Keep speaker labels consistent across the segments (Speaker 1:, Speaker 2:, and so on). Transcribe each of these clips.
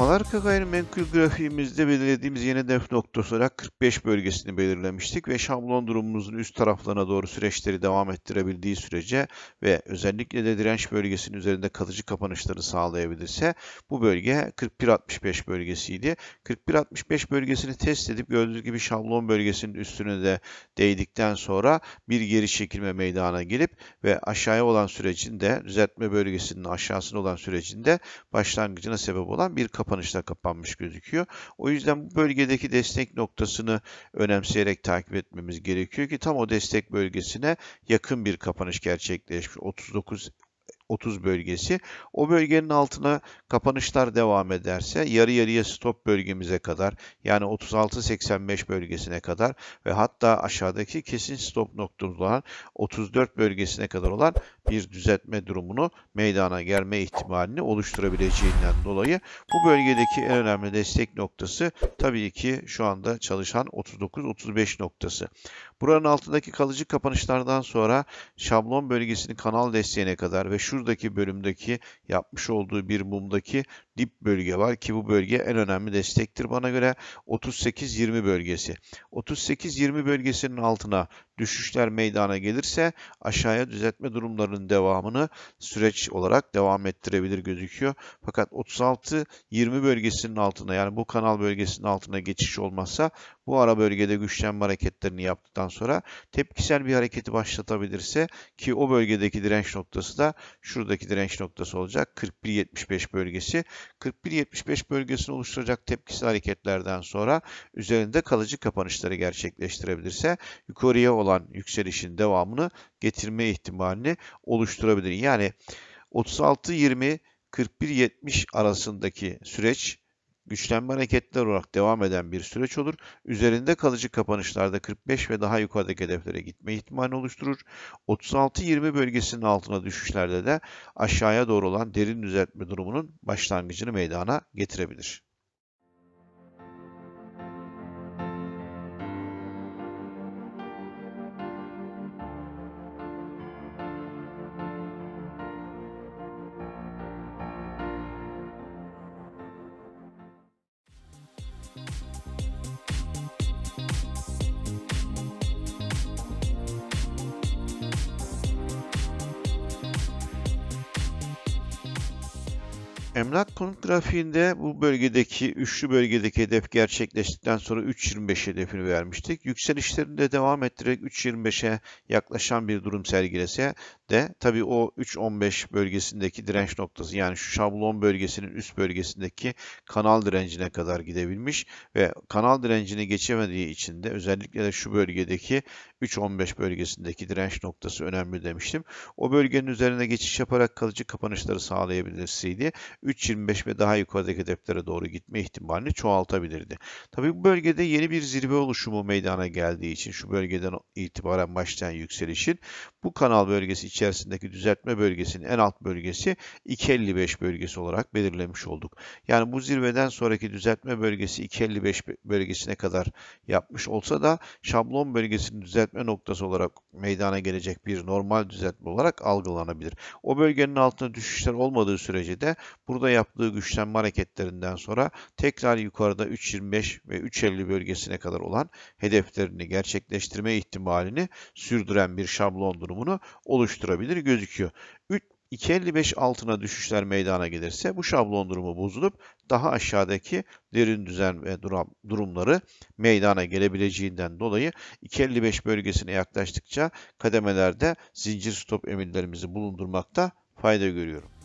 Speaker 1: Malarka gayrimenkul grafiğimizde belirlediğimiz yeni hedef noktası olarak 45 bölgesini belirlemiştik ve şablon durumumuzun üst taraflarına doğru süreçleri devam ettirebildiği sürece ve özellikle de direnç bölgesinin üzerinde kalıcı kapanışları sağlayabilirse bu bölge 41.65 bölgesiydi. 41.65 bölgesini test edip gördüğünüz gibi şablon bölgesinin üstüne de değdikten sonra bir geri çekilme meydana gelip ve aşağıya olan sürecin de düzeltme bölgesinin aşağısına olan sürecinde başlangıcına sebep olan bir kapanışla kapanmış gözüküyor. O yüzden bu bölgedeki destek noktasını önemseyerek takip etmemiz gerekiyor ki tam o destek bölgesine yakın bir kapanış gerçekleşmiş. 39 30 bölgesi. O bölgenin altına kapanışlar devam ederse yarı yarıya stop bölgemize kadar yani 36.85 bölgesine kadar ve hatta aşağıdaki kesin stop noktamız olan 34 bölgesine kadar olan bir düzeltme durumunu meydana gelme ihtimalini oluşturabileceğinden dolayı bu bölgedeki en önemli destek noktası tabii ki şu anda çalışan 39-35 noktası. Buranın altındaki kalıcı kapanışlardan sonra şablon bölgesinin kanal desteğine kadar ve şuradaki bölümdeki yapmış olduğu bir mumdaki dip bölge var ki bu bölge en önemli destektir bana göre 38-20 bölgesi. 38-20 bölgesinin altına düşüşler meydana gelirse aşağıya düzeltme durumlarının devamını süreç olarak devam ettirebilir gözüküyor. Fakat 36-20 bölgesinin altına yani bu kanal bölgesinin altına geçiş olmazsa bu ara bölgede güçlenme hareketlerini yaptıktan sonra tepkisel bir hareketi başlatabilirse ki o bölgedeki direnç noktası da şuradaki direnç noktası olacak 41-75 bölgesi. 41-75 bölgesini oluşturacak tepkisel hareketlerden sonra üzerinde kalıcı kapanışları gerçekleştirebilirse yukarıya olan yükselişin devamını getirme ihtimalini oluşturabilir. Yani 36-20 41-70 arasındaki süreç güçlenme hareketler olarak devam eden bir süreç olur. Üzerinde kalıcı kapanışlarda 45 ve daha yukarıdaki hedeflere gitme ihtimali oluşturur. 36-20 bölgesinin altına düşüşlerde de aşağıya doğru olan derin düzeltme durumunun başlangıcını meydana getirebilir. Emlak konut grafiğinde bu bölgedeki, üçlü bölgedeki hedef gerçekleştikten sonra 3.25 hedefini vermiştik. Yükselişlerini de devam ettirerek 3.25'e yaklaşan bir durum sergilese de tabii o 3.15 bölgesindeki direnç noktası yani şu şablon bölgesinin üst bölgesindeki kanal direncine kadar gidebilmiş ve kanal direncini geçemediği için de özellikle de şu bölgedeki 3.15 bölgesindeki direnç noktası önemli demiştim. O bölgenin üzerine geçiş yaparak kalıcı kapanışları sağlayabilirseydi 3.25 ve daha yukarıdaki hedeflere doğru gitme ihtimalini çoğaltabilirdi. Tabii bu bölgede yeni bir zirve oluşumu meydana geldiği için şu bölgeden itibaren başlayan yükselişin bu kanal bölgesi içerisindeki düzeltme bölgesinin en alt bölgesi 2.55 bölgesi olarak belirlemiş olduk. Yani bu zirveden sonraki düzeltme bölgesi 2.55 bölgesine kadar yapmış olsa da şablon bölgesinin düzeltme noktası olarak meydana gelecek bir normal düzeltme olarak algılanabilir. O bölgenin altında düşüşler olmadığı sürece de burada yaptığı güçlenme hareketlerinden sonra tekrar yukarıda 3.25 ve 3.50 bölgesine kadar olan hedeflerini gerçekleştirme ihtimalini sürdüren bir şablon durumunu oluşturabilir gözüküyor. 2.55 altına düşüşler meydana gelirse bu şablon durumu bozulup daha aşağıdaki derin düzen ve durumları meydana gelebileceğinden dolayı 2.55 bölgesine yaklaştıkça kademelerde zincir stop emirlerimizi bulundurmakta fayda görüyorum.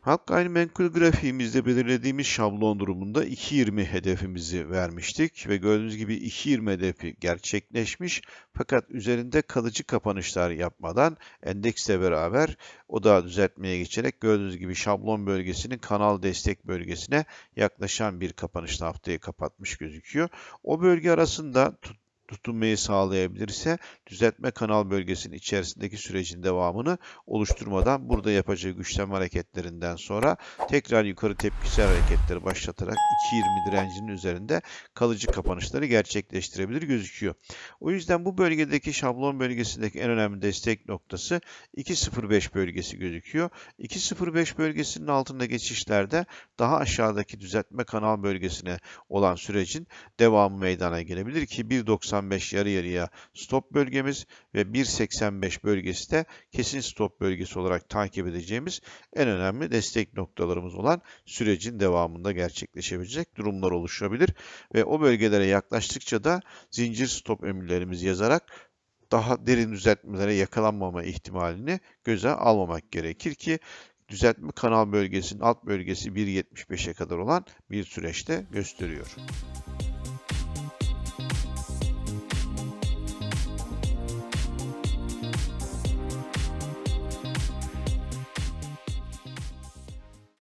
Speaker 1: Halk gayrimenkul grafiğimizde belirlediğimiz şablon durumunda 2.20 hedefimizi vermiştik ve gördüğünüz gibi 2.20 hedefi gerçekleşmiş fakat üzerinde kalıcı kapanışlar yapmadan endeksle beraber o da düzeltmeye geçerek gördüğünüz gibi şablon bölgesinin kanal destek bölgesine yaklaşan bir kapanışla haftayı kapatmış gözüküyor. O bölge arasında tutunmayı sağlayabilirse düzeltme kanal bölgesinin içerisindeki sürecin devamını oluşturmadan burada yapacağı güçlenme hareketlerinden sonra tekrar yukarı tepkisel hareketleri başlatarak 2.20 direncinin üzerinde kalıcı kapanışları gerçekleştirebilir gözüküyor. O yüzden bu bölgedeki şablon bölgesindeki en önemli destek noktası 2.05 bölgesi gözüküyor. 2.05 bölgesinin altında geçişlerde daha aşağıdaki düzeltme kanal bölgesine olan sürecin devamı meydana gelebilir ki 1.95 yarı yarıya stop bölgemiz ve 1.85 bölgesi de kesin stop bölgesi olarak takip edeceğimiz en önemli destek noktalarımız olan sürecin devamında gerçekleşebilecek durumlar oluşabilir ve o bölgelere yaklaştıkça da zincir stop emirlerimizi yazarak daha derin düzeltmelere yakalanmama ihtimalini göze almamak gerekir ki düzeltme kanal bölgesinin alt bölgesi 1.75'e kadar olan bir süreçte gösteriyor.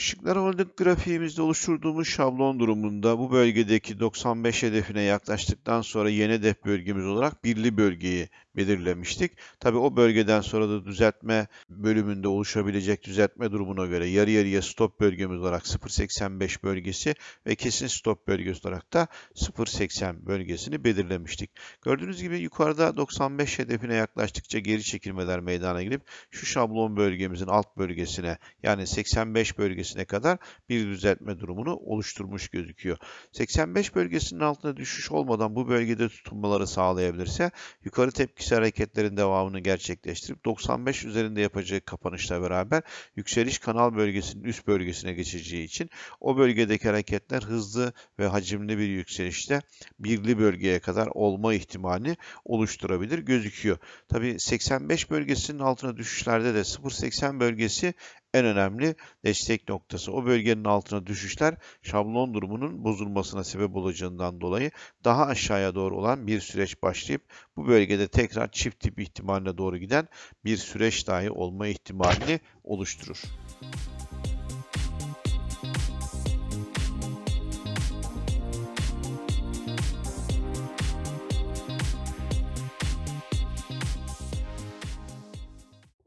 Speaker 1: Işıklar Holding grafiğimizde oluşturduğumuz şablon durumunda bu bölgedeki 95 hedefine yaklaştıktan sonra yeni hedef bölgemiz olarak birli bölgeyi belirlemiştik. Tabi o bölgeden sonra da düzeltme bölümünde oluşabilecek düzeltme durumuna göre yarı yarıya stop bölgemiz olarak 0.85 bölgesi ve kesin stop bölgesi olarak da 0.80 bölgesini belirlemiştik. Gördüğünüz gibi yukarıda 95 hedefine yaklaştıkça geri çekilmeler meydana gelip şu şablon bölgemizin alt bölgesine yani 85 bölgesine kadar bir düzeltme durumunu oluşturmuş gözüküyor. 85 bölgesinin altına düşüş olmadan bu bölgede tutunmaları sağlayabilirse yukarı tepkisi hareketlerin devamını gerçekleştirip 95 üzerinde yapacağı kapanışla beraber yükseliş kanal bölgesinin üst bölgesine geçeceği için o bölgedeki hareketler hızlı ve hacimli bir yükselişte birli bölgeye kadar olma ihtimali oluşturabilir gözüküyor. Tabi 85 bölgesinin altına düşüşlerde de 0.80 bölgesi en önemli destek noktası. O bölgenin altına düşüşler şablon durumunun bozulmasına sebep olacağından dolayı daha aşağıya doğru olan bir süreç başlayıp bu bölgede tekrar çift tip ihtimaline doğru giden bir süreç dahi olma ihtimalini oluşturur.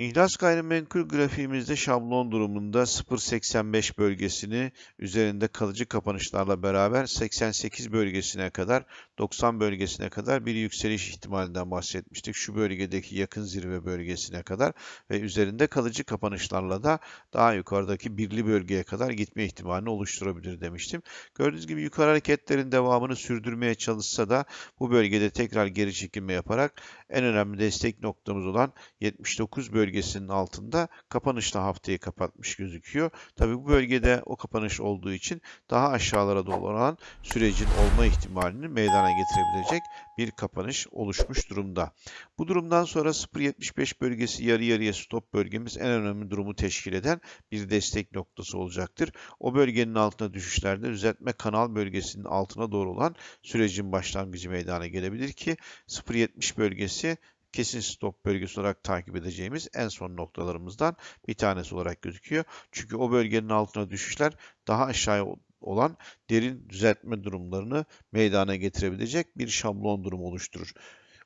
Speaker 1: İhlas gayrimenkul grafiğimizde şablon durumunda 0.85 bölgesini üzerinde kalıcı kapanışlarla beraber 88 bölgesine kadar 90 bölgesine kadar bir yükseliş ihtimalinden bahsetmiştik. Şu bölgedeki yakın zirve bölgesine kadar ve üzerinde kalıcı kapanışlarla da daha yukarıdaki birli bölgeye kadar gitme ihtimalini oluşturabilir demiştim. Gördüğünüz gibi yukarı hareketlerin devamını sürdürmeye çalışsa da bu bölgede tekrar geri çekilme yaparak en önemli destek noktamız olan 79 bölge bölgesinin altında kapanışla haftayı kapatmış gözüküyor. Tabi bu bölgede o kapanış olduğu için daha aşağılara doğru olan sürecin olma ihtimalini meydana getirebilecek bir kapanış oluşmuş durumda. Bu durumdan sonra 0.75 bölgesi yarı yarıya stop bölgemiz en önemli durumu teşkil eden bir destek noktası olacaktır. O bölgenin altına düşüşlerde düzeltme kanal bölgesinin altına doğru olan sürecin başlangıcı meydana gelebilir ki 0.70 bölgesi kesin stop bölgesi olarak takip edeceğimiz en son noktalarımızdan bir tanesi olarak gözüküyor. Çünkü o bölgenin altına düşüşler daha aşağıya olan derin düzeltme durumlarını meydana getirebilecek bir şablon durumu oluşturur.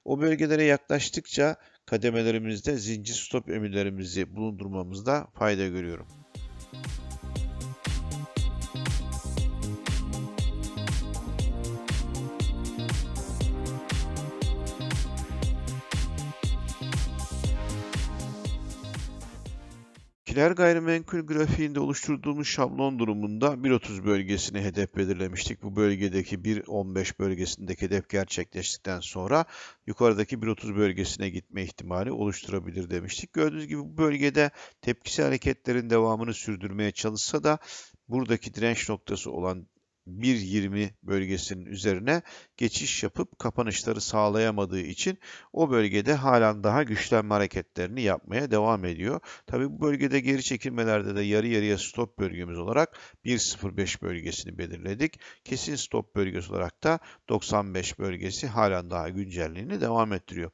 Speaker 1: O bölgelere yaklaştıkça kademelerimizde zincir stop emirlerimizi bulundurmamızda fayda görüyorum. Kiler gayrimenkul grafiğinde oluşturduğumuz şablon durumunda 1.30 bölgesini hedef belirlemiştik. Bu bölgedeki 1.15 bölgesindeki hedef gerçekleştikten sonra yukarıdaki 1.30 bölgesine gitme ihtimali oluşturabilir demiştik. Gördüğünüz gibi bu bölgede tepkisi hareketlerin devamını sürdürmeye çalışsa da buradaki direnç noktası olan 1.20 bölgesinin üzerine geçiş yapıp kapanışları sağlayamadığı için o bölgede halen daha güçlenme hareketlerini yapmaya devam ediyor. Tabi bu bölgede geri çekilmelerde de yarı yarıya stop bölgemiz olarak 1.05 bölgesini belirledik. Kesin stop bölgesi olarak da 95 bölgesi halen daha güncelliğini devam ettiriyor.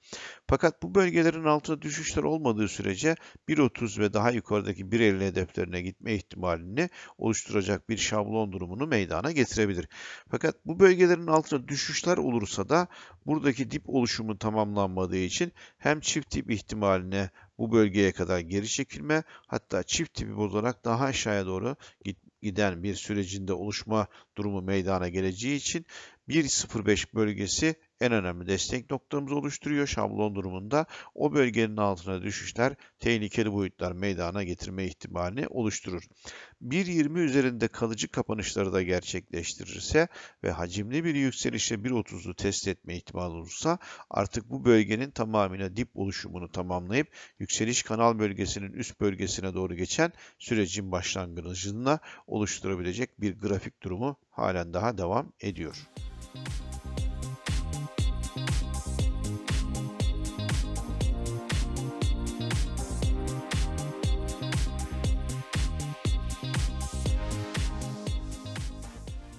Speaker 1: Fakat bu bölgelerin altına düşüşler olmadığı sürece 1.30 ve daha yukarıdaki 1.50 hedeflerine gitme ihtimalini oluşturacak bir şablon durumunu meydana getiriyor getirebilir. Fakat bu bölgelerin altına düşüşler olursa da buradaki dip oluşumu tamamlanmadığı için hem çift dip ihtimaline bu bölgeye kadar geri çekilme hatta çift dibi bozarak daha aşağıya doğru giden bir sürecinde oluşma durumu meydana geleceği için 1.05 bölgesi en önemli destek noktamızı oluşturuyor şablon durumunda. O bölgenin altına düşüşler tehlikeli boyutlar meydana getirme ihtimalini oluşturur. 1.20 üzerinde kalıcı kapanışları da gerçekleştirirse ve hacimli bir yükselişle 1.30'u test etme ihtimali olursa artık bu bölgenin tamamıyla dip oluşumunu tamamlayıp yükseliş kanal bölgesinin üst bölgesine doğru geçen sürecin başlangıcında oluşturabilecek bir grafik durumu halen daha devam ediyor.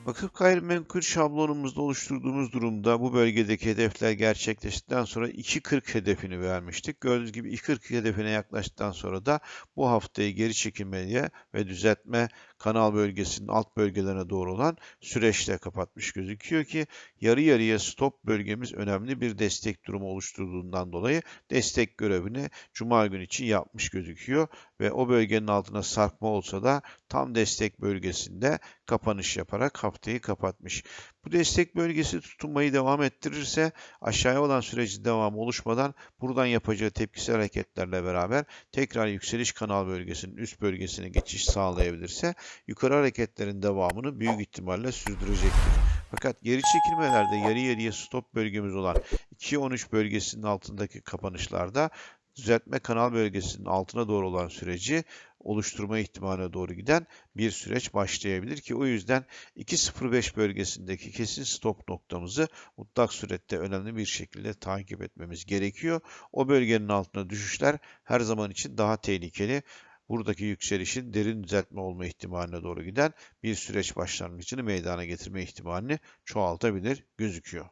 Speaker 1: Vakıf gayrimenkul şablonumuzda oluşturduğumuz durumda bu bölgedeki hedefler gerçekleştikten sonra 2.40 hedefini vermiştik. Gördüğünüz gibi 2.40 hedefine yaklaştıktan sonra da bu haftayı geri çekilmeye ve düzeltme kanal bölgesinin alt bölgelerine doğru olan süreçle kapatmış gözüküyor ki yarı yarıya stop bölgemiz önemli bir destek durumu oluşturduğundan dolayı destek görevini cuma günü için yapmış gözüküyor ve o bölgenin altına sarkma olsa da tam destek bölgesinde kapanış yaparak haftayı kapatmış. Bu destek bölgesi tutunmayı devam ettirirse aşağıya olan sürecin devamı oluşmadan buradan yapacağı tepkisel hareketlerle beraber tekrar yükseliş kanal bölgesinin üst bölgesine geçiş sağlayabilirse yukarı hareketlerin devamını büyük ihtimalle sürdürecektir. Fakat geri çekilmelerde yarı yarıya stop bölgemiz olan 2.13 bölgesinin altındaki kapanışlarda düzeltme kanal bölgesinin altına doğru olan süreci oluşturma ihtimaline doğru giden bir süreç başlayabilir ki o yüzden 2.05 bölgesindeki kesin stop noktamızı mutlak surette önemli bir şekilde takip etmemiz gerekiyor. O bölgenin altına düşüşler her zaman için daha tehlikeli buradaki yükselişin derin düzeltme olma ihtimaline doğru giden bir süreç başlangıcını meydana getirme ihtimalini çoğaltabilir gözüküyor.